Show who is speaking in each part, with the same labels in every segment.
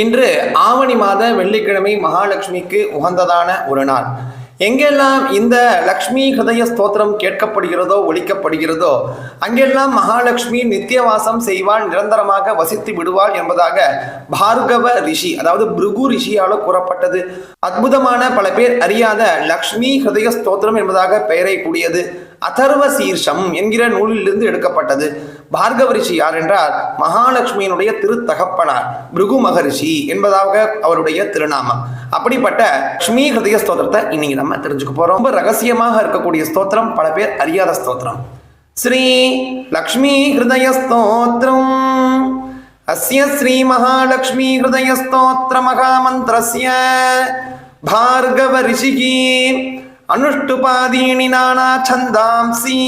Speaker 1: இன்று ஆவணி மாத வெள்ளிக்கிழமை மகாலட்சுமிக்கு உகந்ததான ஒரு நாள். எங்கெல்லாம் இந்த லக்ஷ்மி ஹிருதய ஸ்தோத்திரம் கேட்கப்படுகிறதோ ஒழிக்கப்படுகிறதோ அங்கெல்லாம் மகாலட்சுமி நித்தியவாசம் செய்வாள் நிரந்தரமாக வசித்து விடுவாள் என்பதாக பார்கவ ரிஷி அதாவது பிருகு ரிஷியால கூறப்பட்டது. அற்புதமான பல பேர் அறியாத லக்ஷ்மி ஹிருதய ஸ்தோத்திரம் என்பதாக பெயரை கூடியது. அதர்வ சீர்ஷம் என்கிற நூலிலிருந்து எடுக்கப்பட்டது. பார்கவ ரிஷி யார் என்றால் மகாலட்சுமியினுடைய திருத்தகப்பனார் பிருகு மகரிஷி என்பதாக அவருடைய திருநாமம் அப்படிப்பட்ட லக்ஷ்மி ஹிருதய ஸ்தோத்திரத்தை இன்னைக்கு நம்ம தெரிஞ்சுக்க போறோம் ரொம்ப ரகசியமாக இருக்கக்கூடிய ஸ்தோத்திரம் பல பேர் அறியாத ஸ்தோத்திரம் ஸ்ரீ லக்ஷ்மி ஹிருதய ஸ்தோத்திரம் அஸ்ய ஸ்ரீ மகாலட்சுமி ஹிருதய ஸ்தோத்திர மகாமந்திரஸ்ய பார்கவ ரிஷிகி अनुष्टुपादीनि नाना छन्दांसि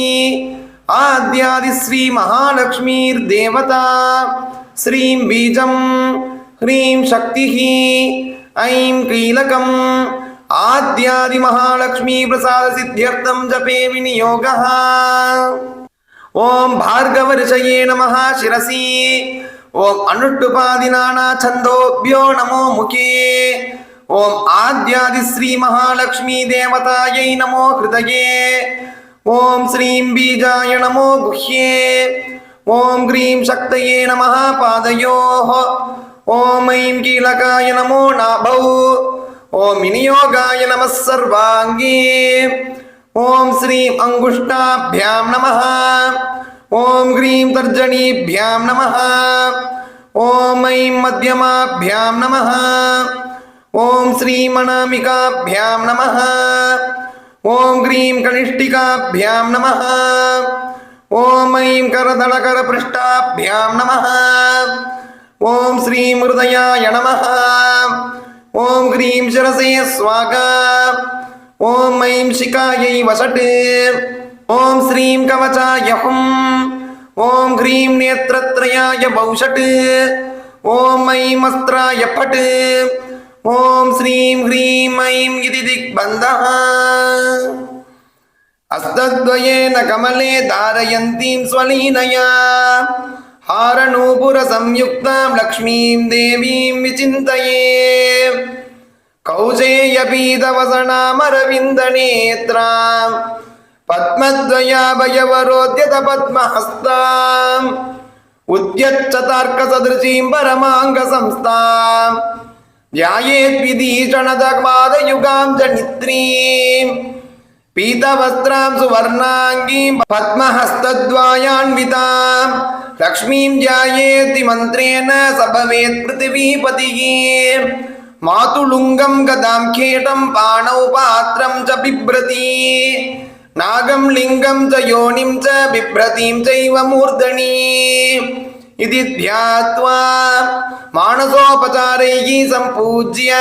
Speaker 1: ஆத்யாதி ஸ்ரீ மகாலட்சுமீர் தேவதா ஸ்ரீம் பீஜம் ஹ்ரீம் சக்தி ஐம் கீலகம் ஆத்யாதி மகாலட்சுமி பிரசாத சித்தியர்த்தம் ஜபே விநியோக ஓம் பார்கவ ரிஷயே நம சிரசி ஓம் அனுட்டுபாதினானா சந்தோபியோ நமோ முகே ஓம் ஆத்யாதி ஸ்ரீ மகாலட்சுமி தேவதாயை நமோ ஹிருதயே हृदये ॐ श्रीं बीजाय नमो गुह्ये ॐ ह्रीं शक्तये नमः पादयोः ॐ ऐं कीलकाय नमो नाभौ ॐ विनियोगाय नमः सर्वाङ्गे ॐ श्रीं अङ्गुष्ठाभ्यां नमः ॐ ह्रीं तर्जनीभ्यां नमः ॐ ऐं मध्यमाभ्यां नमः ॐ श्रीमणामिकाभ्यां ஓம் கிரீம் கனிஷ்டிகாபியாம் நம ஓம் ஐம் கரதளகர பிருஷ்டாபியாம் நம ஓம் ஸ்ரீம் ஹிருதயாய நம ஓம் கிரீம் சிரசே ஸ்வாகா. Om I'm சிகாயை வசட்டு. ஓம் ஸ்ரீம் கவச்சாயகம் ஓம் கிரீம் நேத்திரத்ரயாய பௌஷட்டு ஓம் ஐம் அஸ்திராய பட்டு. फट् ॐ श्रीं ह्रीं ऐं इति दिग्बन्धः हस्तद्वयेन कमले धारयन्तीं स्वलीनया हारनूपुरसंयुक्तां लक्ष्मीं देवीं विचिन्तये कौशेयपीतवसनामरविन्दनेत्रां पद्मद्वयाभयवरोद्यतपद्महस्ताम् उद्यच्चतार्कसदृशीं परमाङ्गसंस्थाम् ध्यायेद्विधीषणदपादयुगां च निद्रीम् पीतवस्त्रां सुवर्णाङ्गीं पद्महस्तद्वायान्वितां लक्ष्मीं ध्यायेति मन्त्रेण स भवेत् पृथिवीपतिः मातुलुङ्गं गदां खेटं पाणौ पात्रं च बिभ्रति नागं लिङ्गं च योनिं च बिभ्रतीं चैव मूर्धनि इति ध्यात्वा मानसोपचारैः सम्पूज्य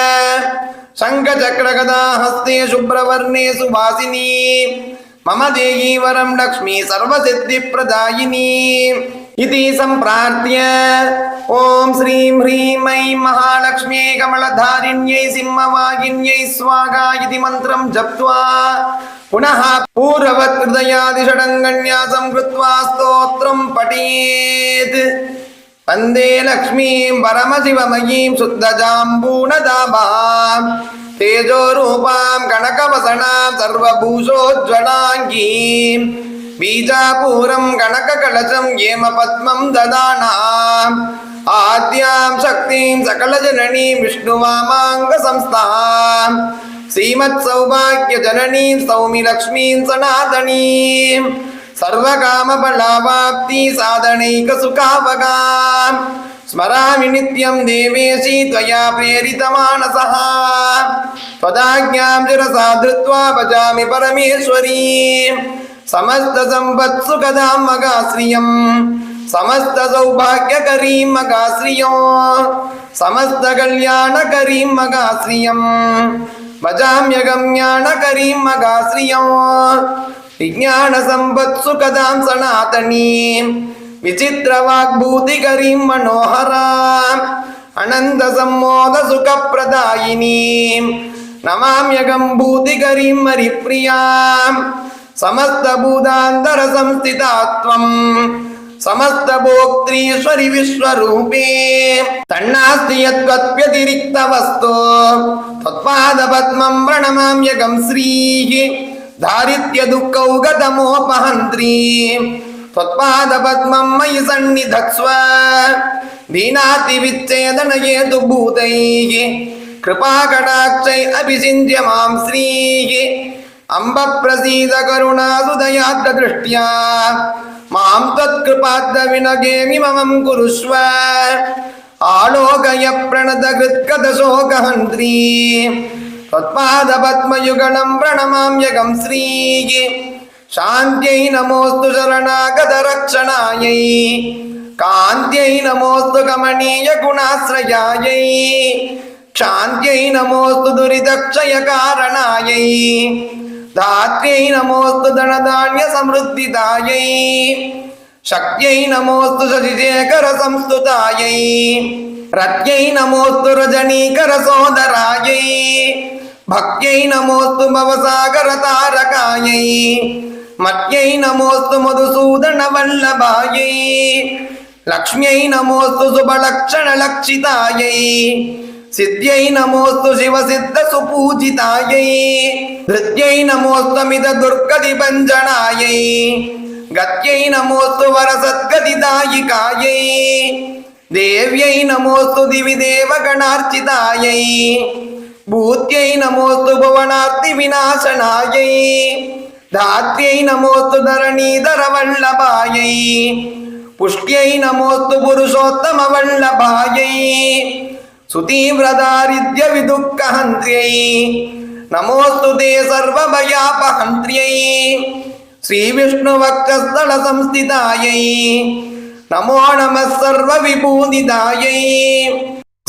Speaker 1: शङ्खचक्रगदा हस्ते शुभ्रवर्णे सुभासिनी मम देही वरं लक्ष्मी सर्वसिद्धिप्रदायिनी इति सम्प्रार्थ्य ॐ श्रीं ह्रीं ऐं महालक्ष्म्यै कमलधारिण्यै सिंहवाहिन्यै स्वागा इति मन्त्रं जप्त्वा पुनः पूर्ववत् हृदयादिषडङ्गन्यासं कृत्वा स्तोत्रं पठेत् वन्दे लक्ष्मीं परमशिवमयीं शुद्धजाम्बूनदाभां तेजोरूपां कनकवसनां सर्वभूषोज्ज्वलाङ्गीं बीजापूरं कनककलशं हेमपद्मं ददानाम् आद्यां शक्तिं सकलजननीं विष्णुवामाङ्गसंस्थां श्रीमत्सौभाग्यजननीं सौमि लक्ष्मीं सनातनीम् सर्वकामफलावाप्ति साधनैकसुखावगाम् स्मरामि नित्यं देवेशी त्वया प्रेरितमानसः त्वदाज्ञां शिरसा धृत्वा भजामि परमेश्वरी समस्तसम्पत्सुखदां मगाश्रियम् समस्तसौभाग्यकरीं मगाश्रियो समस्तकल्याणकरीं मगाश्रियम् भजाम्यगम्याणकरीं मगाश्रियो विज्ञानसम्पत्सुखदां सनातनीं विचित्रवाग्भूतिकरीं मनोहराम् अनन्तसम्मोदसुखप्रदायिनीं नमाम्यगं भूतिकरीं हरिप्रियां समस्तभूतान्तरसंस्थिता त्वं समस्तभोक्त्रीश्वरि विश्वरूपे तन्नास्ति यत्त्वत्यतिरिक्तवस्तु त्वत्पादपद्मं प्रणमाम्यकं श्रीः दारिद्र्यदुःखौ गतमोपहन्त्री त्वत्पादपद्मं मयि सन्निधत्स्व दीनातिविच्छेदनयेतु भूतैः कृपाकटाक्षै अभिषिञ्च्य मां श्रीः अम्ब प्रसीद करुणासुदयाद्रदृष्ट्या मां त्वत्कृपाद्दविनगेमिमं कुरुष्व आलोकय प्रणतकृत्कदशोकहन्त्री त्वत्पादपद्मयुगलं प्रणमाम्यकं श्रीः शान्त्यै नमोऽस्तु शरणागतरक्षणायै कान्त्यै नमोऽस्तु कमनीयगुणाश्रयायै क्षान्त्यै नमोऽस्तु दुरितक्षयकारणायै धात्र्यै नमोऽस्तु धनधान्यसमृद्धिदायै శక్త్యై నమోస్తు సజిజేకర సంస్థుతాయై రత్యై నమోస్తు రజనీకర సోదరాయై. భక్త్యై నమోస్తు భవసాగర తారకాయై. మత్యై నమోస్తు మధుసూదన వల్లభాయై. లక్ష్మ్యై నమోస్తు శుభలక్షణ లక్షితాయై. సిద్ధ్యై నమోస్తు శివ సిద్ధ సుపూజితాయై. ధృత్యై నమోస్తమిత దుర్గతి భంజనాయై गत्यै नमोऽस्तु वरसद्गतिदायिकायै देव्यै नमोऽस्तु दिवि देवगणार्चितायै भूत्यै नमोऽस्तु भुवनार्तिविनाशनायै धात्र्यै नमोऽस्तु धरणीधरवल्लभायै पुष्ट्यै नमोऽस्तु पुरुषोत्तमवल्लभायै सुतीव्रदारिद्र्यविदुःखहन्त्र्यै नमोऽस्तु ते सर्वभयापहन्त्र्यै ஸ்ரீவிஷ்ணுவக்கஸ்தல சம்ஸ்திதாயை நமோ நம சர்வ விபூதிதாயை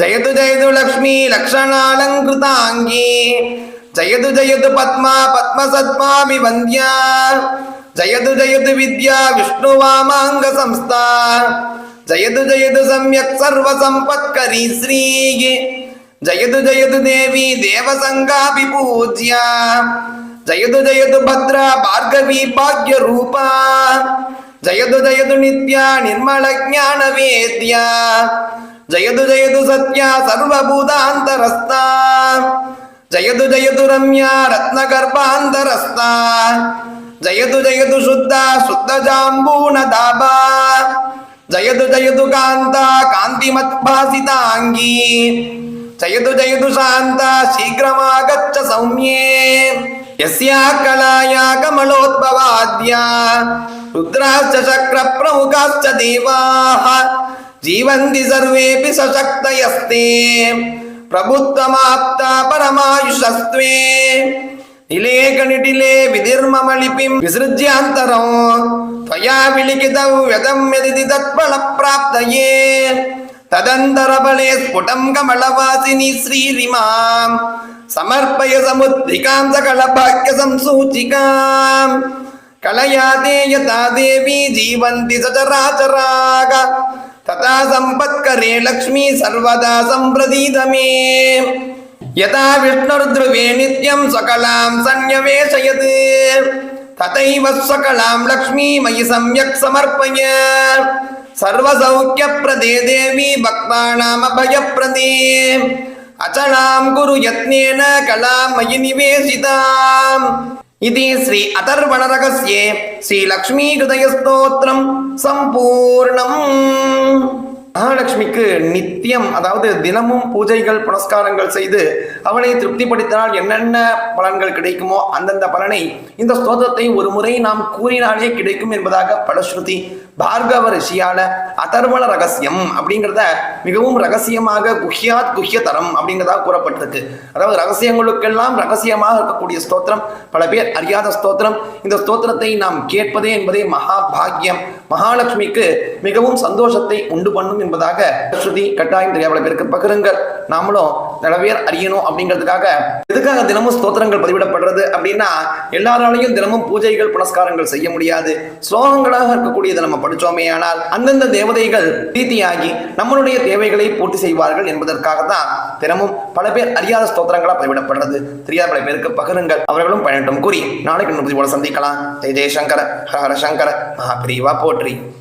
Speaker 1: ஜயது ஜயது லக்ஷ்மி லக்ஷணாலங்கிருதாங்கி. ஜயது ஜயது பத்மா பத்ம சத்மாமி வந்தியா. ஜயது ஜயது வித்யா விஷ்ணுவாமாங்க சம்ஸ்தா. ஜயது ஜயது சம்யக் சர்வ சம்பத்கரி ஸ்ரீ ஜயது ஜயது தேவி தேவசங்காபி பூஜ்யா జయదు జయదు భద్ర భార్గవి భాగ్య రూపా జయదు జయదు నిత్య నిర్మల జ్ఞాన వేద్య జయదు జయదు సత్య సర్వభూతాంతరస్థ జయదు జయదు రమ్య రత్నగర్భాంతరస్థ జయదు జయదు శుద్ధ శుద్ధ జాంబూన దాభ జయదు జయదు కాంత కాంతిమద్భాసితాంగీ జయదు జయదు శాంత శీఘ్రమాగచ్చ సౌమ్యే यस्या कलाया कमलोद्भवाद्या रुद्राश्च शक्रप्रमुखाश्च देवाः जीवन्ति सर्वेऽपि सशक्तयस्ते प्रभुत्वमाप्ता परमायुषस्त्वे निलेकनिटिले विधिर्ममलिपिं विसृज्यान्तरं त्वया विलिखितव्यदं यदिति तत्फलप्राप्तये तदन्तरबले स्फुटं कमलवासिनि श्रीरिमां சமர்ப்பய சமுத்ரிகாம் சகல பாக்கிய சம்சூச்சிகாம் கலையாதே யதா தேவி ஜீவந்தி சதராச்சராக ததா சம்பத்கரே லக்ஷ்மி சர்வதா சம்பிரதீதமே யதா விஷ்ணுர்த்ருவே நித்யம் சகலாம் சன்யவேஷயது ததைவ சகலாம் லக்ஷ்மி மயி சம்யக் சமர்ப்பய சர்வசௌக்கிய பிரதே தேவி பக்தானாம் அபயப்பிரதே அச்சனாம் குரு யத்னேன கலாமயி நிவேசிதாம். இது ஸ்ரீ அதர்வணரகசியே ஸ்ரீ லக்ஷ்மீ ஹிருதயஸ்தோத்திரம். சம்பூர்ணம். மகாலட்சுமிக்கு நித்தியம் அதாவது தினமும் பூஜைகள் புனஸ்காரங்கள் செய்து அவனை திருப்திப்படுத்தினால் என்னென்ன பலன்கள் கிடைக்குமோ அந்தந்த பலனை இந்த ஸ்தோத்திரத்தை ஒரு முறை நாம் கூறினாலே கிடைக்கும் என்பதாக பலஸ்ருதி பார்கவ ரிஷியால அதர்வண ரகசியம் அப்படிங்கிறத மிகவும் ரகசியமாக குஹ்யாத் குஹ்யதரம் அப்படிங்கிறதாக கூறப்பட்டிருக்கு. அதாவது ரகசியங்களுக்கெல்லாம் ரகசியமாக இருக்கக்கூடிய ஸ்தோத்திரம் பல பேர் அறியாத ஸ்தோத்திரம். இந்த ஸ்தோத்திரத்தை நாம் கேட்பதே என்பதே மகாபாகியம். மகாலட்சுமிக்கு மிகவும் சந்தோஷத்தை உண்டு பண்ணும் என்பதாக ஸ்ருதி கட்டாயம் தெரியாமல் பேருக்கு பகிருங்கள். நாமளும் நிறைய அறியணும் அப்படிங்கிறதுக்காக எதுக்காக தினமும் ஸ்தோத்திரங்கள் பதிவிடப்படுறது அப்படின்னா எல்லாராலையும் தினமும் பூஜைகள் புனஸ்காரங்கள் செய்ய முடியாது. ஸ்லோகங்களாக இருக்கக்கூடியதை நம்ம படிச்சோமே ஆனால் அந்தந்த தேவதைகள் பிரீத்தியாகி நம்மளுடைய தேவைகளை பூர்த்தி செய்வார்கள் என்பதற்காக தான் தினமும் பல பேர் அறியாத ஸ்தோத்திரங்களா பதிவிடப்படுறது. தெரியாத பல பேருக்கு பகிருங்கள். அவர்களும் பயனட்டும். கூறி நாளைக்கு இன்னும் சந்திக்கலாம். ஜெய் ஜெயசங்கர ஹர ஹர சங்கர மகாபிரிவா Henry.